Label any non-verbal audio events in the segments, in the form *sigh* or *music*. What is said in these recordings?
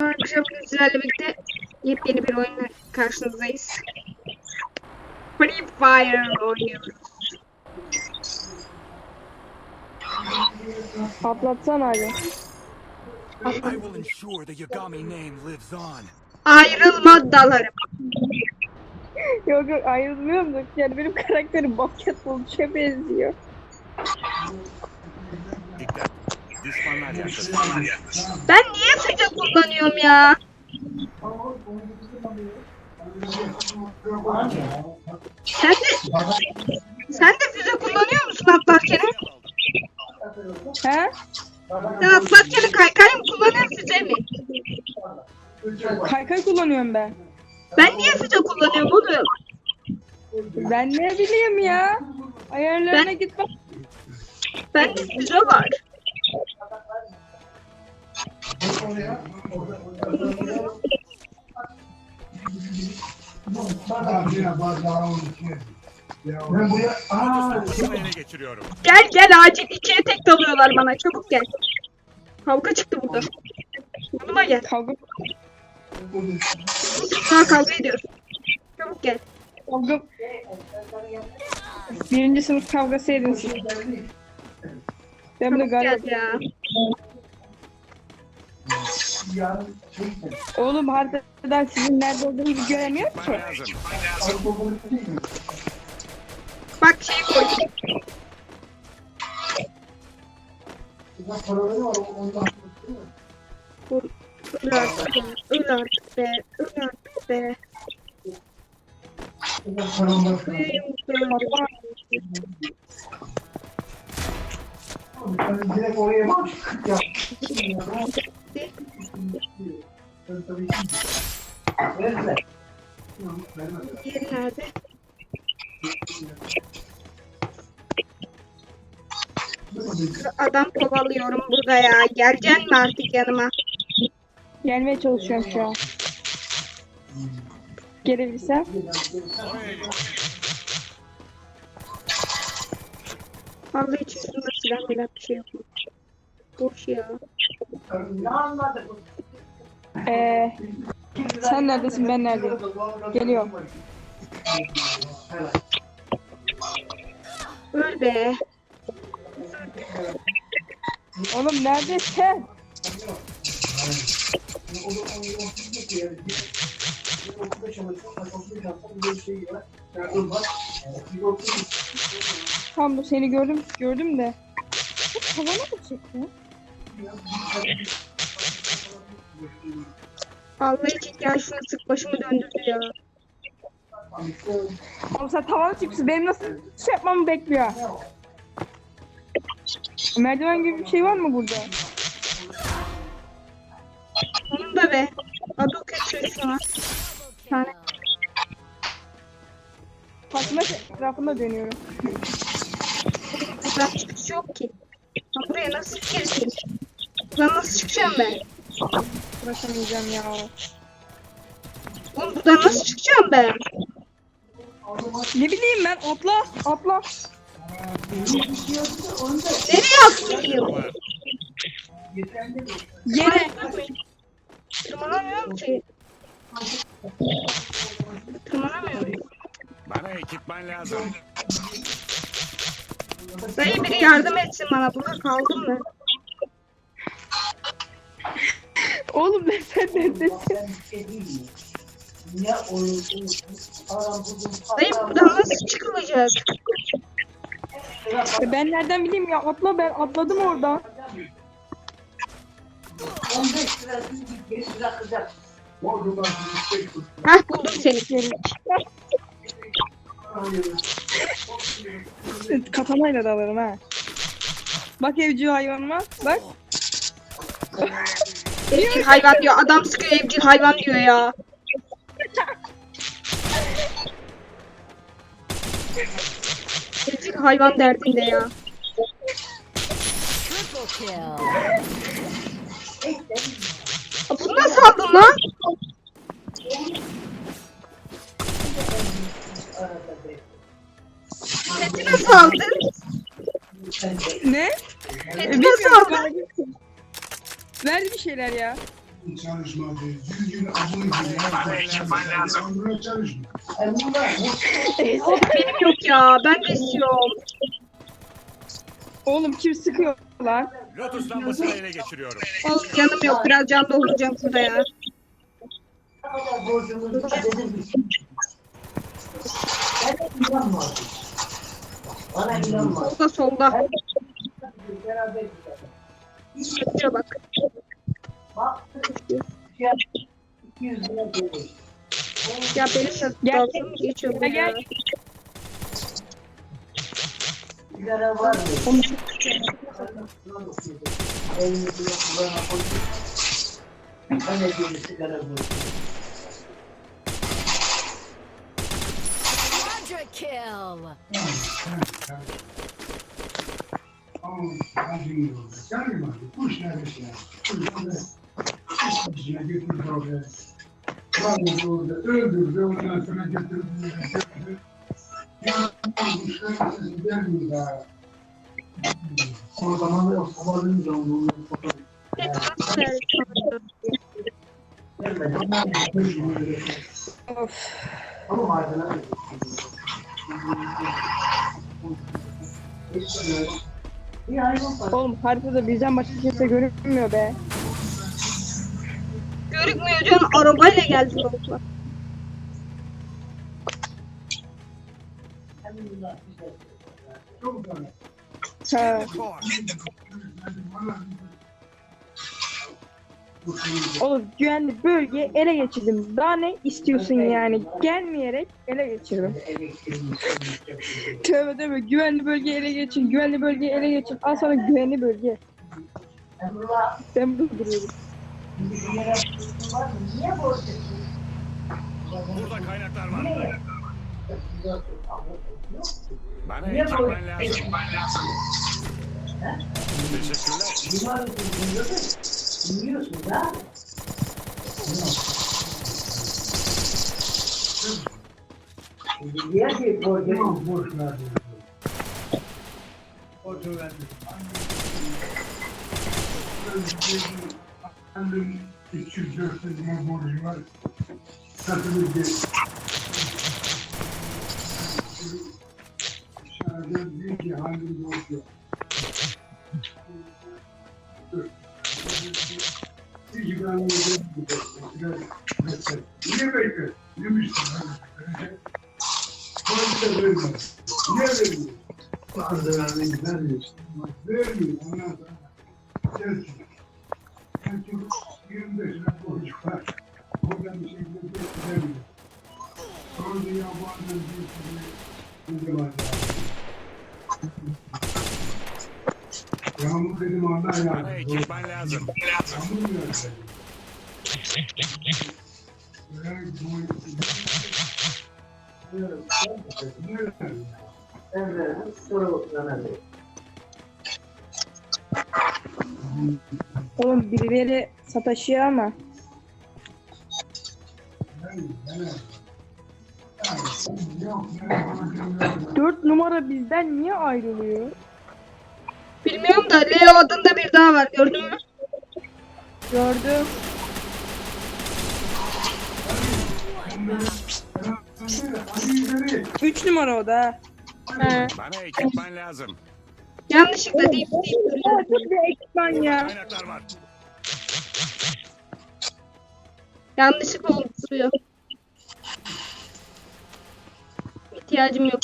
Arkadaşlar bugün sizlerle birlikte yepyeni bir oyunla karşınızdayız. Free Fire oynuyoruz. Patlatsana hadi. I will ensure the Yagami name lives on. Ayrılma dalarım. Yok yok ayrılmıyorum da yani benim karakterim basketbolcuya benziyor. Düşmanlar. Ben niye füze kullanıyorum ya? Sen de sen de füze kullanıyor musun atlarken? He? Sen atlarken kaykay mı kullanıyorsun füze mi? Kaykay kullanıyorum ben. Ben niye füze kullanıyorum oğlum? Ben ne bileyim ya. Ayarlarına Ben- git bak. Bende füze var. Ben buraya aa ele geçiriyorum. Gel gel acil ikiye tek dalıyorlar bana çabuk gel. Kavga çıktı burada. Yanıma gel. Kavga, Ha kavga ediyoruz. Çabuk gel. kavga. Birinci sınıf kavgası edin siz. Ben gel galiba... Oğlum haritadan sizin nerede olduğunuzu göremiyor ki. Bak şey ondan Öl artık be. Öl artık be. Öl artık be. direkt oraya bak Diğeri nerede? Adam kovalıyorum burada ya. Geleceksin mi artık yanıma? Gelmeye çalışıyorum şu an. Gelebilsem. Allah için şunda silah milah bir şey yok? Boş ya. Ee, sen neredesin ben neredeyim? Geliyorum. Öl be. Oğlum neredesin? Tam bu seni gördüm gördüm de. Bu tavana mı çıktı? Allah için gel şunu sık başımı döndürdü ya. Oğlum sen tavana çıkmışsın. Benim nasıl şey yapmamı bekliyor. Merdiven gibi bir şey var mı burada? Onun da be. Adı kötü şu an. Tane. Fatma etrafında dönüyorum. Buradan çıkış yok ki. Buraya nasıl gireceğim? Buradan nasıl çıkacağım ben? Uğraşamayacağım ya. Oğlum buradan nasıl çıkacağım ben? Ne bileyim ben atla atla. Nereye atlayayım? Yere. Tırmanamıyorum ki. Tırmanamıyorum. Bana ekipman lazım. Dayı biri yardım etsin bana. Burada kaldım ben. Oğlum ben sen neredesin? Niye oyun adam bugün Dayı buradan nasıl çıkılacak? Ben nereden bileyim ya atla ben atladım oradan. 15 lira 5 lira kızar. Bir şey Hah buldum seni. Katamayla da alırım ha. Bak evcil hayvanıma bak. Evcil hayvan diyor. Adam sıkıyor evcil hayvan diyor ya. Evcil hayvan derdinde ya. Aa, Bunu nasıl aldın lan? Seti nasıl aldın? Ne? Şeyler ya. çalışmadı. Düzgün abone gibi. Sonra çalışma. Bunlar Benim yok ya. Ben de istiyorum. Oğlum kim sıkıyor lan? Lotus lambasını ele geçiriyorum. Oğlum canım yok. Biraz can dolduracağım şurada ya. Bana inanma. Solda solda. Beraber gidelim. Bak. Bak. Fiyat 200 lira gelir. Ya benim de Gel. dalga mı geçiyor bu Gel, ya? Sigara var mı? Onu Elini bile kulağına koy. Ben de bir sigara buldum. Quadra kill. Ama hadi Gelme hadi. Kuş neredesin ya? Kuş nerede? Kuş içine götürdü oraya. Da sabahleyin de onu. Of. Ama. Oğlum haritada bizden başka kimse görünmüyor be. Görükmüyor canım. Arabayla geldi güzel. Ha. Oğlum güvenli bölge ele geçirdim. Daha ne istiyorsun yani? Gelmeyerek ele geçirdim. Tövbe tövbe güvenli bölge ele geçir. Güvenli bölge ele geçir. Al sana güvenli bölge. Ben burada duruyorum. Var? Niye? Burada kaynaklar var. Bana Niye ekipman borçlusun? lazım. Teşekkürler. Limar dinliyorsun. Ha? Niye bir borcu? Tamam boş ver. Boş ver. Annem 300 lira borcu var. Satılık bir Dışarıda diyor ki halim yok. Bir ben yedim bu da. Niye? Yemişsin. Polise vermez. Niye vermiyor? Bazı vermeyi vermiyorsun. Vermiyor. Ondan sonra gelsin. Çünkü 25 lira borç var. Oradan bir şekilde vermiyor. Sonra dünya bu adam bir sürü ne var ya? Yağmur dedim Bana yağmur. ekipman lazım. Yağmur mu yağdı? Evet, sorumluluğuna ver. Oğlum birileri sataşıyor ama. Dört numara bizden niye ayrılıyor? Bilmiyorum da Leo adında bir daha var. Gördün mü? Gördüm. Üç numara o da. He. Bana ekipman lazım. Yanlışlıkla deyip deyip duruyor. Nasıl bir ekipman ya? Kaynaklar var. Yanlışlıkla olup duruyor. İhtiyacım yok.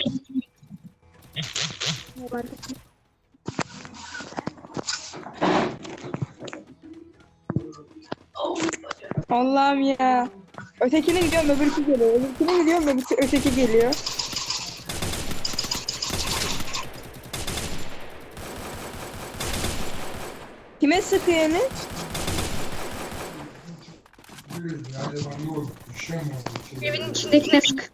Allah'ım ya. Ötekine gidiyorum öbürkü geliyor. Öbürküne gidiyorum öbürkü öteki geliyor. Kime sıkıyor Enes? Evin içindekine sık.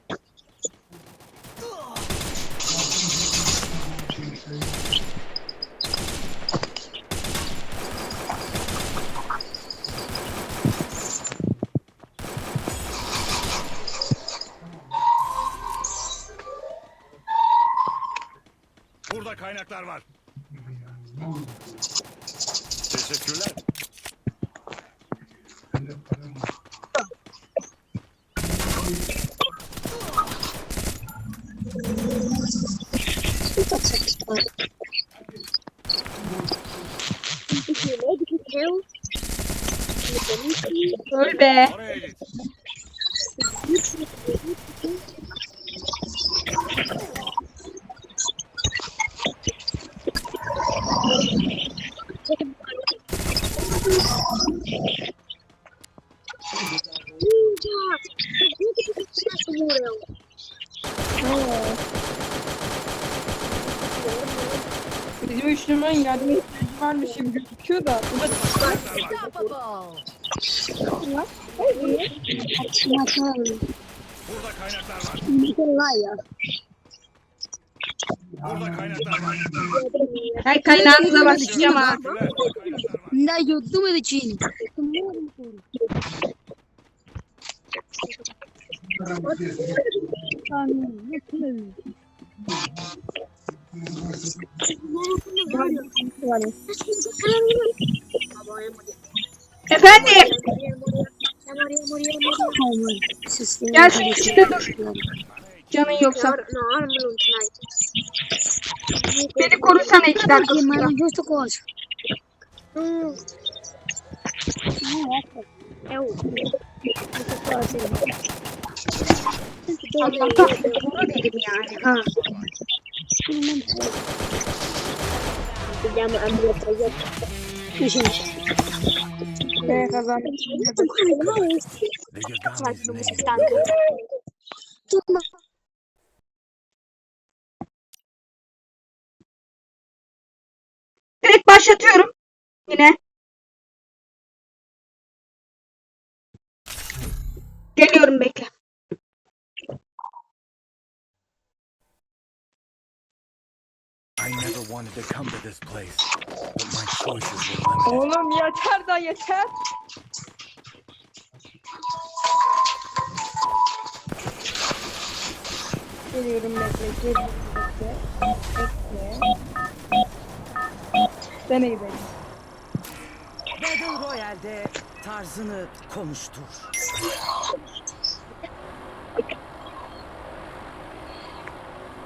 Burada kaynaklar var. Teşekkürler. Öl be. Bizim üç numaranın yardım ihtiyacı varmış gibi gözüküyor da. Burada kaynaklar var. Burada kaynaklar var. Hay kaynağınıza başlayacağım ha. Да, YouTube için. Efendim. Gel şu içinde dur. Canın yoksa. Beni korusana iki dakika sonra. Allah'tan doğru dedim yani. Ha. Ve kazandık. The Yagami's name. Direkt başlatıyorum. Yine. Geliyorum bekle. I never wanted to come to this place, but my choices were limited. Oğlum yeter da yeter. Geliyorum bekle. Geliyorum bekle. Bekle. Dene gidelim. Battle Royale'de tarzını konuştur.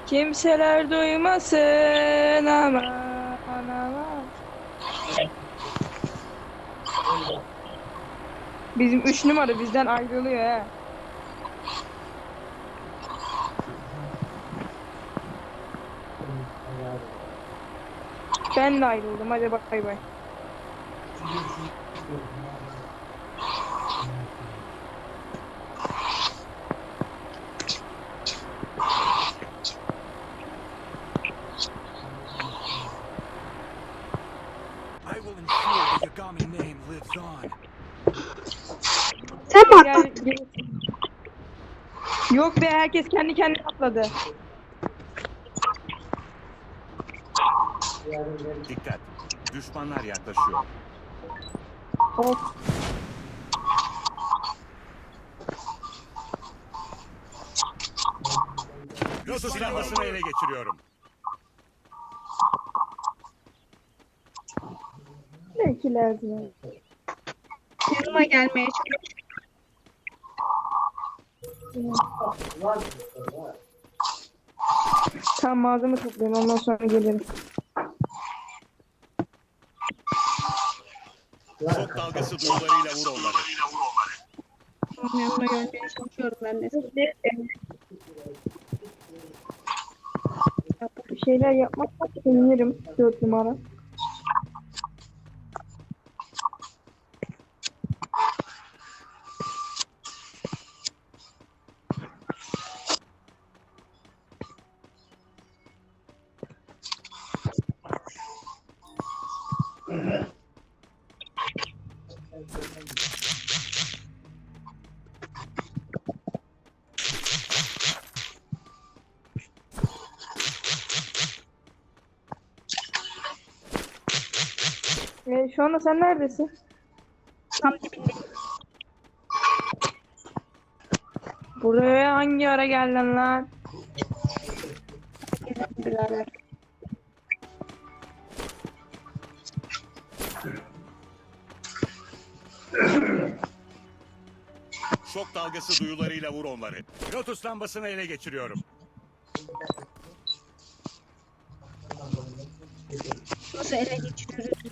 Kimseler duymasın ama ama. Bizim üç numara bizden ayrılıyor ha. Ben de ayrıldım. Hadi bay bay. I will ensure the Yagami name lives on. Sen mi Gel, attın? gel. Yok be herkes kendi kendine atladı. Dikkat. Düşmanlar yaklaşıyor. Of. Nasıl silahlasını ele geçiriyorum. Belki lazım. Yanıma gelmeye çalış. Tam malzeme toplayayım ondan sonra gelirim. Top dalgası duyularıyla vur onları. Onun yanına gelmeye çalışıyorum ben de. Bir şeyler yapmazsak sevinirim. Dört numara. Ee, şu anda sen neredesin? Tam dibindeyim. Buraya hangi ara geldin lan? Birader. Şok dalgası duyularıyla vur onları. Lotus lambasını ele geçiriyorum. Nasıl ele geçiriyoruz?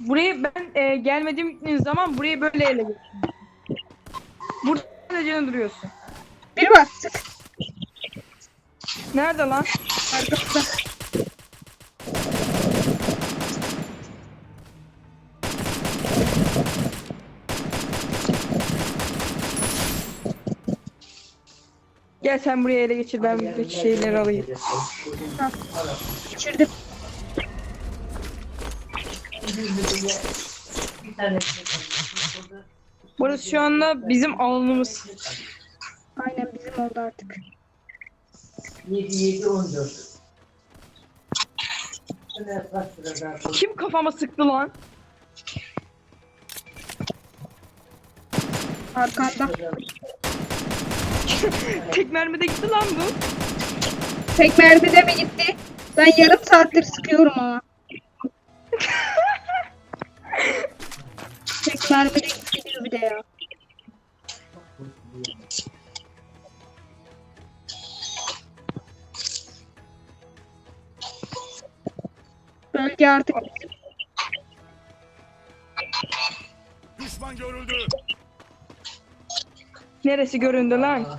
Burayı ben e, gelmediğim zaman burayı böyle ele geçirdim. Burada sadece duruyorsun. Biri var. Sık. Nerede lan? Arkamızda. Gel sen buraya ele geçir ben buradaki şeyleri alayım. Geçirdim. Bir Burası şu anda bizim alanımız. Aynen bizim oldu artık. 7 7 14. Şöyle kaç lira daha koy. Kim kafama sıktı lan? Arkanda. *laughs* Tek mermide gitti lan bu. Tek mermide mi gitti? Ben yarım saattir sıkıyorum ama. Tek mermide gitti diyor bir de ya. Bölge artık. Düşman görüldü. Neresi göründü lan? Ah,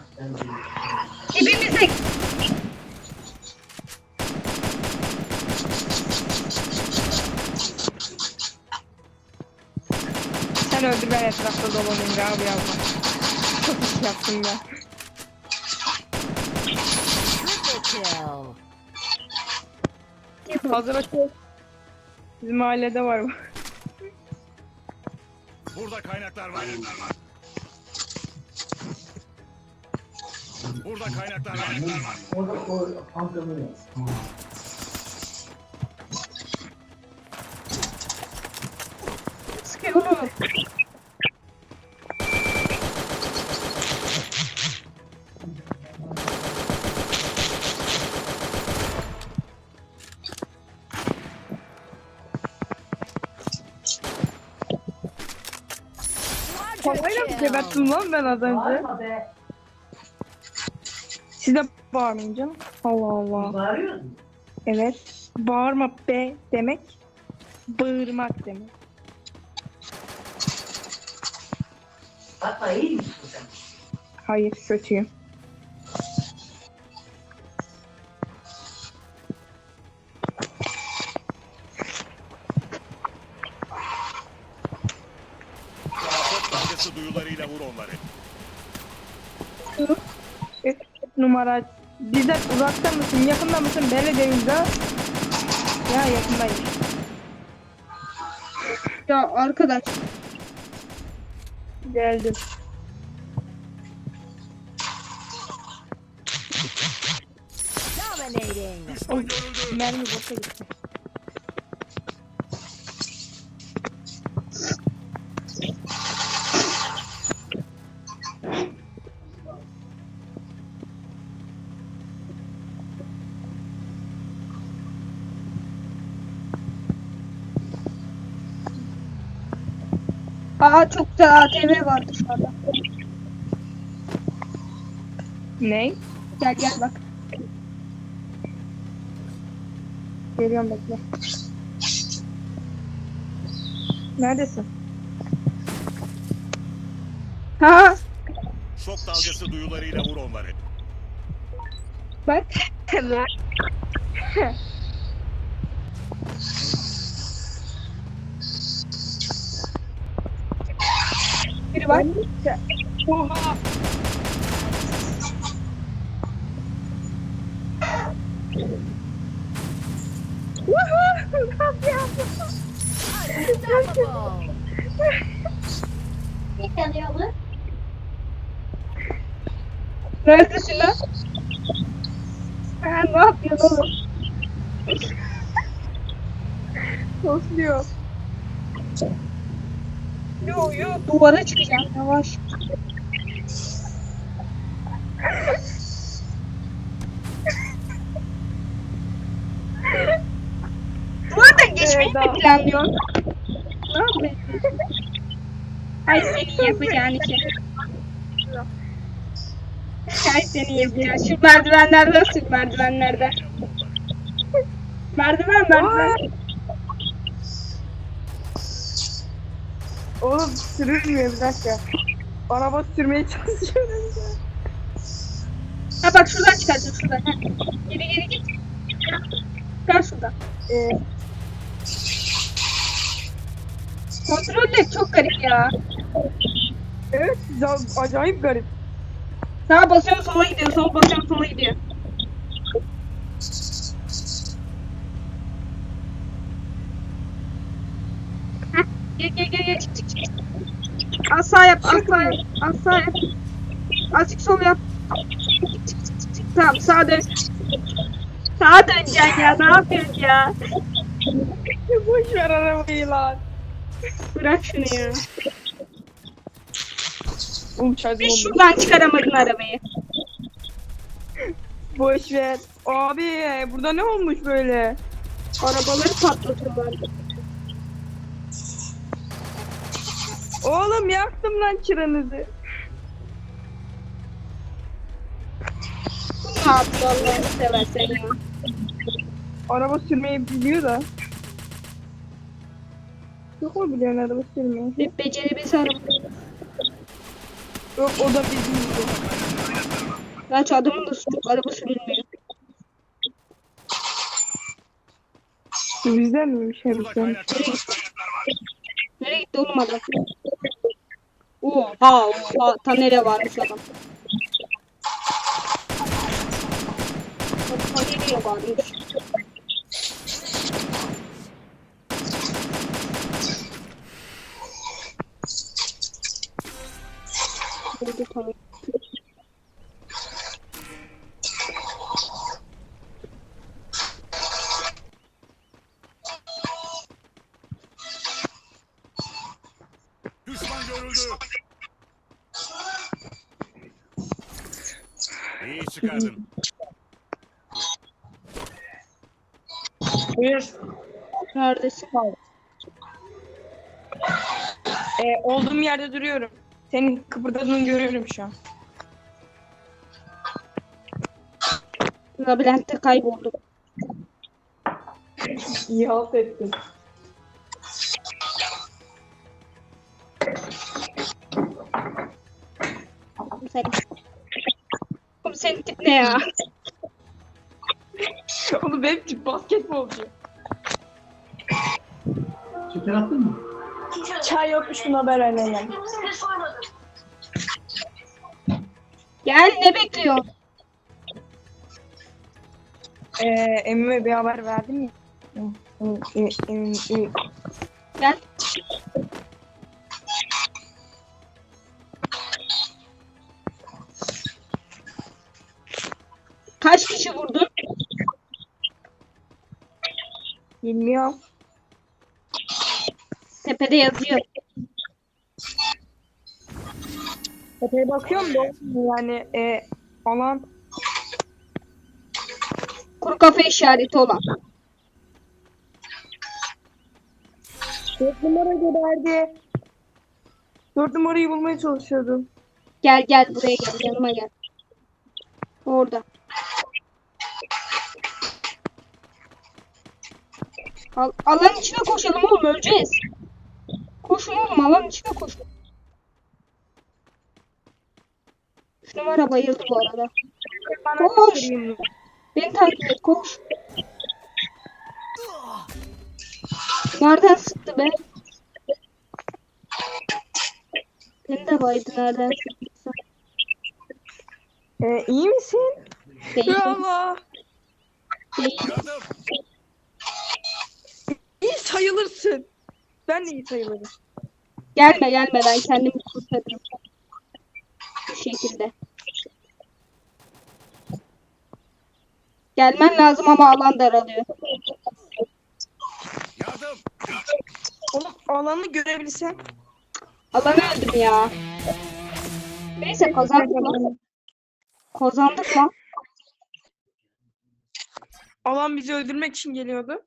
etrafta dolanayım abi abla. Çok yaptım ya. Hazır açıyor. Bizim mahallede var bu. Burada kaynaklar var. Burada kaynaklar var. Orada o pantolonu yok. Kovayla mı geberttim lan ben az önce? Siz de bağırmayın canım. Allah Allah. Bağırıyor musun? Evet. Bağırma be demek. Bağırmak demek. Hatta iyi misin sen? Hayır kötüyüm. Numara. Bizden uzakta mısın, yakında mısın belli değil de. Ya yakındayım. Ya arkadaş. Geldim. Dominating. Mermi boşa gitti. Aa çok güzel ATV var dışarıda. Ne? Gel gel bak. Geliyorum bekle. Neredesin? Ha Şok dalgası duyularıyla vur onları. bak. *laughs* var. Oha! Neredesin lan? Ha, ne yapıyorsun oğlum? Tosluyor. Yo yo duvara çıkacağım yavaş. Duvardan geçmeyi mi Evet, planlıyorsun? Ne yapıyorsun? Ay senin yapacağın işi. Ay senin yapacağın. Şu merdivenlerden sür merdivenlerden. Merdiven merdiven. Oğlum sürülmüyor bir dakika. Araba sürmeye *laughs* çalışıyorum. Ha bak şuradan çıkarsın şuradan. Ha. Geri geri git. Çıkar şuradan. Ee, Kontroller çok garip ya. evet za- acayip garip. Sağa basıyorsun sola gidiyor. Sola basıyorsun sola gidiyor. Gel gel gel gel çık çık çık. Az sağ yap, az sağ yap, az sağ yap. Azıcık sol yap. Çık çık çık çık. Tamam sağa dön. Sağa döneceksin ya. Ne yapıyorsun ya? Boş ver arabayı lan. Bırak şunu ya. Oğlum şarjım Bir oldu. şuradan çıkaramadın arabayı. Boş ver. Abi burada ne olmuş böyle? Arabaları patlatıyorlar. Oğlum yaktım lan çıranızı. Allah'ını seversen ya. Araba sürmeyi biliyor da. Yok mu bilen araba sürmeyi? Bir araba. Yok o da bizim gibi. Gerçi adamın da suçu araba sürülmüyor. Bizden miymiş Burada herifler? Nereye gitti oğlum adam? Oha oha ta varmış adam. Ta varmış? Oldu tamam. Çıkardın. Buyur. Neredesin? Ee, olduğum yerde duruyorum. Senin kıpırdadığını görüyorum şu an. Labirentte kayboldum. İyi halt ettin. Ne ya? *laughs* Oğlum benim basketbolcu. Şeker attın mı? Çay yokmuş buna haber vermeye Gel ne bekliyorsun? Ee, Emine bir haber. Em- em- em- em- Gel. Kaç kişi vurdun? Bilmiyorum. Tepede yazıyor. Tepeye bakıyorum da yani e, alan Kuru kafe işareti olan. Dört numara geberdi. Dört numarayı bulmaya çalışıyordum. Gel gel buraya gel yanıma gel. Orada. Al, alanın içine koşalım oğlum öleceğiz. Koşun oğlum alanın içine koşun. Üç numara bayıldı bu arada. Koş. Beni takip et koş. Nereden sıktı be? Beni de baydı nereden sıktıysa. Ee, iyi misin? Değil. Allah. Değil. Sayılırsın. Ben de iyi sayılırım. Gelme gelme ben kendimi kurtarırım. Bu şekilde. Gelmen lazım ama alan daralıyor. Yardım. Oğlum alanı görebilsem. Alanı öldüm ya. Neyse kazandık lan. Kazandık lan. Alan bizi öldürmek için geliyordu.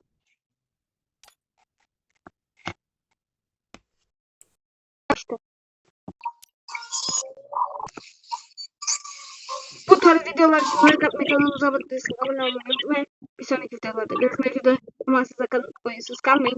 Tarz videolar için like atmayı, kanalımıza abone olmayı unutmayın. Bir sonraki videolarda görüşmek üzere. Ama size kalın, oyunsuz kalmayın.